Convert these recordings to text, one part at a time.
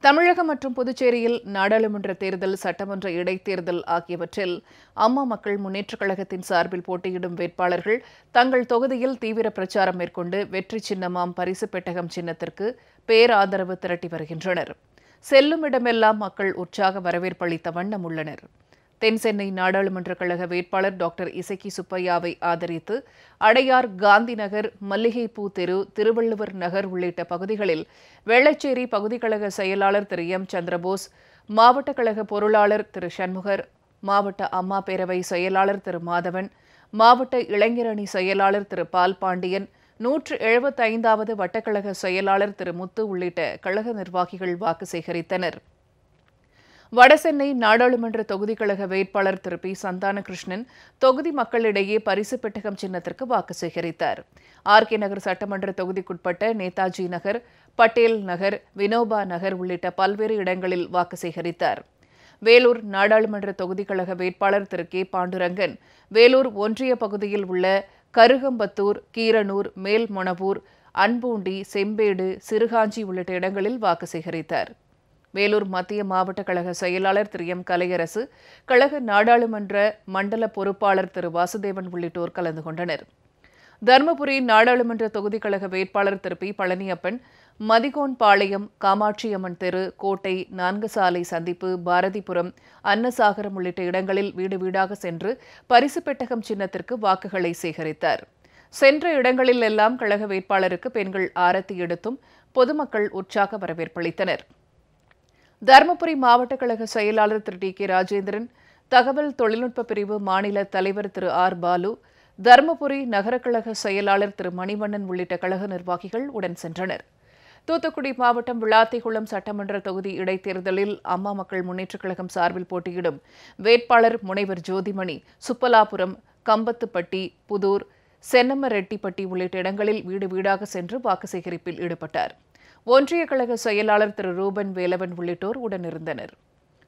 தமிழகம் மற்றும் புதுச்சேரியில் நாடாளுமன்ற தேர்தல் சட்டமன்ற இடைத்தேர்தல் ஆகியவற்றில் அம்மா மக்கள் முன்னேற்றக் கழகத்தின் சார்பில் போட்டியிடும் வேட்பாளர்கள் தங்கள் தொகுதியில் தீவிர பிரச்சாரம் மேற்கொண்டு வெற்றி சின்னமாம் பரிசு பெட்டகம் சின்னத்திற்கு பேராதரவு திரட்டி வருகின்றனர். செல்லும் இடமெல்லாம் மக்கள் உற்சாக வரவேற்பளித்த வண்ணம் உள்ளனர். தென் சென்னை நாடாளுமன்ற கழக வேட்பாளர் டாக்டர் இசக்கி சுப்பையாவை ஆதரித்து அடையார் காந்தி நகர் மல்லிகைப்பூ தெரு திருவள்ளுவர் நகர் உள்ளிட்ட பகுதிகளில் வெள்ளச்சேரி பகுதிக்கழக கழக செயலாளர் திரு எம். சந்திரபோஸ் மாவட்ட கழக பொருளாளர் திரு சண்முகர் மாவட்ட அம்மா பேரவை செயலாளர் திரு மாதவன் மாவட்ட இளைஞரணி செயலாளர் திரு பால் பாண்டியன் நூற்று எழுபத்தைந்தாவது வட்டக்கழக செயலாளர் திரு முத்து உள்ளிட்ட கழக நிர்வாகிகள் வாக்கு சேகரித்தனர். வடசென்னை நாடாளுமன்ற தொகுதி கழக வேட்பாளர் திரு பி. சந்தானகிருஷ்ணன் தொகுதி மக்களிடையே பரிசு பெட்டகம் சின்னத்திற்கு வாக்கு சேகரித்தார். ஆர். கே. நகர் சட்டமன்ற தொகுதிக்குட்பட்ட நேதாஜி நகர் பட்டேல் நகர் வினோபா நகர் உள்ளிட்ட பல்வேறு இடங்களில் வாக்கு சேகரித்தார். வேலூர் நாடாளுமன்ற தொகுதி கழக வேட்பாளர் திரு கே. பாண்டுரங்கன் வேலூர் ஒன்றிய பகுதியில் உள்ள கருகம்பத்தூர் கீரனூர் மேல்மொணவூர் அன்பூண்டி செம்பேடு சிறுகாஞ்சி உள்ளிட்ட இடங்களில் வாக்கு சேகரித்தார். வேலூர் மத்திய மாவட்ட கழக செயலாளர் திரு எம் கலையரசு கழக நாடாளுமன்ற மண்டல பொறுப்பாளர் திரு வாசுதேவன் உள்ளிட்டோர் கலந்து கொண்டனர். தருமபுரி நாடாளுமன்ற தொகுதி கழக வேட்பாளர் திரு பி பழனியப்பன் மதிகோன் பாளையம் காமாட்சியம்மன் தெரு கோட்டை நான்கு சாலை சந்திப்பு பாரதிபுரம் அன்னசாகரம் உள்ளிட்ட இடங்களில் வீடு வீடாக சென்று பரிசு பெட்டகம் சின்னத்திற்கு வாக்குகளை சேகரித்தார். சென்ற இடங்களில் எல்லாம் கழக வேட்பாளருக்கு பெண்கள் ஆரத்தி எடுத்தும் பொதுமக்கள் உற்சாக வரவேற்பளித்தனர். தருமபுரி மாவட்ட கழக செயலாளர் திரு டி கே ராஜேந்திரன் தகவல் தொழில்நுட்ப பிரிவு மாநில தலைவர் திரு ஆர் பாலு தருமபுரி நகர கழக செயலாளர் திரு மணிவண்ணன் உள்ளிட்ட கழக நிர்வாகிகள் உடன் சென்றனர். தூத்துக்குடி மாவட்டம் விளாத்திகுளம் சட்டமன்ற தொகுதி இடைத்தேர்தலில் அம்மா மக்கள் முன்னேற்றக் கழகம் சார்பில் போட்டியிடும் வேட்பாளர் முனைவர் ஜோதிமணி சுப்பலாபுரம் கம்பத்துப்பட்டி புதூர் சென்னமரெட்டிப்பட்டி உள்ளிட்ட இடங்களில் வீடு வீடாக சென்று வாக்கு சேகரிப்பில் ஈடுபட்டார். ஒன்றிய கழக செயலாளர் திரு ரூபன் வேலவன் உள்ளிட்டோர் உடனிருந்தனர்.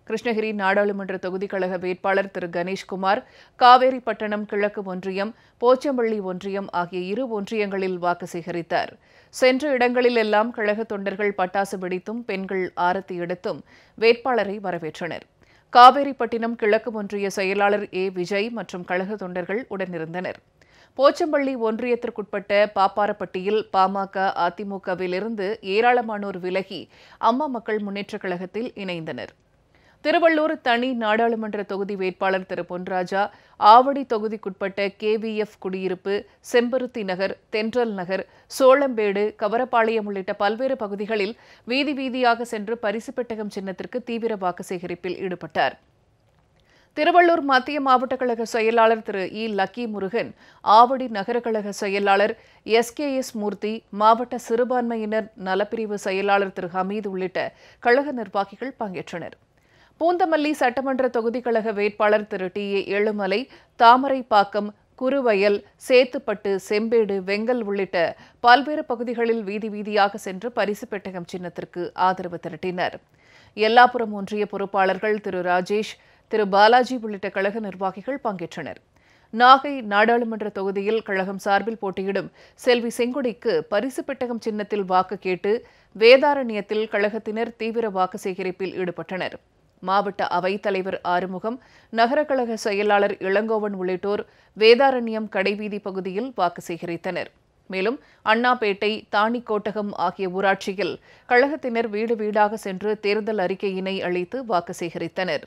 கிருஷ்ணகிரி நாடாளுமன்ற தொகுதி கழக வேட்பாளர் திரு கணேஷ்குமார் காவேரிப்பட்டணம் கிழக்கு ஒன்றியம் போச்சம்பள்ளி ஒன்றியம் ஆகிய இரு ஒன்றியங்களில் வாக்கு சேகரித்தார். சென்ற இடங்களில் எல்லாம் கழக தொண்டர்கள் பட்டாசு வெடித்தும் பெண்கள் ஆரத்தி எடுத்தும் வேட்பாளரை வரவேற்றனர். காவேரிப்பட்டினம் கிழக்கு ஒன்றிய செயலாளர் ஏ. விஜய் மற்றும் கழக தொண்டர்கள் உடனிருந்தனர். போச்சம்பள்ளி ஒன்றியத்திற்குட்பட்ட பாப்பாரப்பட்டியில் பாமக அதிமுகவிலிருந்து ஏராளமானோர் விலகி அம்மா மக்கள் முன்னேற்றக் கழகத்தில் இணைந்தனர். திருவள்ளூர் தனி நாடாளுமன்ற தொகுதி வேட்பாளர் திரு. பொன்ராஜா ஆவடி தொகுதிக்குட்பட்ட கேவிஎஃப் குடியிருப்பு செம்பருத்தி நகர் தென்றல் நகர் சோளம்பேடு கவரப்பாளையம் உள்ளிட்ட பல்வேறு பகுதிகளில் வீதி வீதியாக சென்று பரிசு பெட்டகம் சின்னத்திற்கு தீவிர வாக்கு சேகரிப்பில் ஈடுபட்டார். திருவள்ளூர் மத்திய மாவட்ட கழக செயலாளர் திரு இ. லக்கி முருகன் ஆவடி நகர கழக செயலாளர் எஸ். கே. எஸ். மூர்த்தி மாவட்ட சிறுபான்மையினர் நலப்பிரிவு செயலாளர் திரு. ஹமீது உள்ளிட்ட கழக நிர்வாகிகள் பங்கேற்றனர். பூந்தமல்லி சட்டமன்ற தொகுதி கழக வேட்பாளர் திரு. டி. ஏ. ஏழுமலை தாமரைப்பாக்கம் குறுவயல் சேத்துப்பட்டு செம்பேடு வெங்கல் உள்ளிட்ட பல்வேறு பகுதிகளில் வீதி வீதியாக சென்று பரிசு பெட்டகம் சின்னத்திற்கு ஆதரவு திரட்டினர். எல்லாப்புறம் ஒன்றிய பொறுப்பாளர்கள் திரு. ராஜேஷ் திரு பாலாஜி உள்ளிட்ட கழக நிர்வாகிகள் பங்கேற்றனர். நாகை நாடாளுமன்ற தொகுதியில் கழகம் சார்பில் போட்டியிடும் செல்வி செங்கொடிக்கு பரிசு பெட்டகம் சின்னத்தில் வாக்கு கேட்டு வேதாரண்யத்தில் கழகத்தினர் தீவிர வாக்கு சேகரிப்பில் ஈடுபட்டனர். மாவட்ட அவைத்தலைவர் ஆறுமுகம் நகர கழக செயலாளர் இளங்கோவன் உள்ளிட்டோர் வேதாரண்யம் கடைவீதி பகுதியில் வாக்கு சேகரித்தனர். மேலும் அண்ணாபேட்டை தாணிக்கோட்டகம் ஆகிய ஊராட்சியில் கழகத்தினர் வீடு வீடாக சென்று தேர்தல் அறிக்கையினை அளித்து வாக்கு சேகரித்தனர்.